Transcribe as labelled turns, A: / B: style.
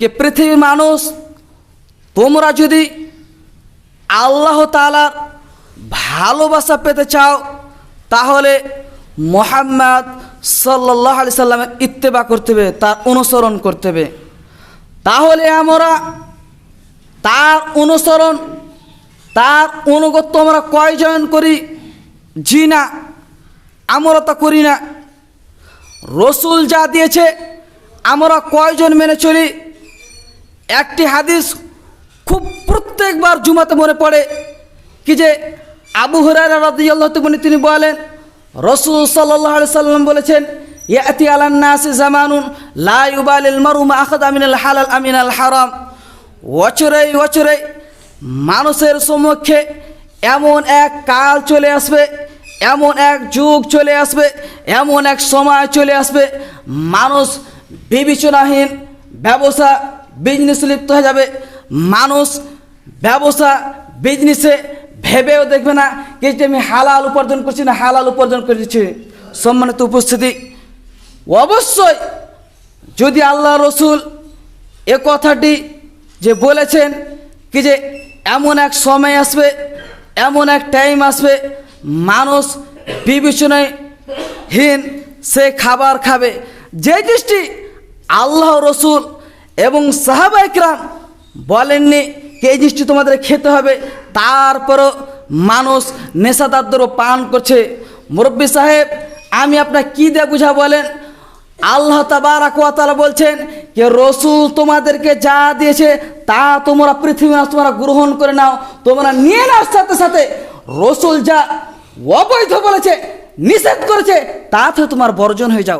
A: যে পৃথিবীর মানুষ, তোমরা যদি আল্লাহ তালার ভালোবাসা পেতে চাও, তাহলে মোহাম্মদ সাল্লাহ আলি সাল্লামের ইত্তেবা করতে হবে, তার অনুসরণ করতে হবে। তাহলে আমরা তার অনুসরণ, তার অনুগত্য আমরা কয়জন করি? জি না, আমরা তা করি না। রসুল যা দিয়েছে, আমরা কয়জন মেনে চলি? একটি হাদিস খুব প্রত্যেকবার জুমাতে মনে পড়ে, কি যে আবু হরারা তিনি বলেন, রসুল আলাইহি সাল্লাম বলেছেন, ইয়াতি আলান নাসি জামানুন লা ইউবালিল মারু মা আখাদা মিনাল হালাল আমিনাল হারাম। ওচরে ওচরে মানুষের সম্মুখে এমন এক কাল চলে আসবে, এমন এক যুগ চলে আসবে, এমন এক সময় চলে আসবে। মানুষ বিবেচনাহীন ব্যবসা বিজনেস লিপ্ত হয়ে যাবে। মানুষ ব্যবসা বিজনেসে ভেবেও দেখবে না যে আমি হালাল উপার্জন করছি না হালাল উপার্জন করেছি। সম্মানিত উপস্থিতি, অবশ্যই যদি আল্লাহ রসুল এ কথাটি যে বলেছেন কি যে এমন এক সময় আসবে, এমন এক টাইম আসবে, মানুষ বিবেচনাহীন সে খাবার খাবে। যে জিনিসটি আল্লাহ রসুল এবং সাহাবা ইকরাম বলেননি, কি এই জিনিসটি তোমাদের খেতে হবে? তারপরও মানুষ নেশাদারদেরও পান করছে। মুরব্বী সাহেব, আমি আপনার কী দিয়ে বুঝা বলেন? আল্লাহ তাবারাকালা বলছেন যে, রসুল তোমাদেরকে যা দিয়েছে তা তোমরা পৃথিবী তোমরা গ্রহণ করে নাও, তোমরা নিয়ে নাও সাথে সাথে। রসুল যা অবৈধ বলেছে, নিষেধ করেছে তা থেকে তোমার বর্জন হয়ে যাও।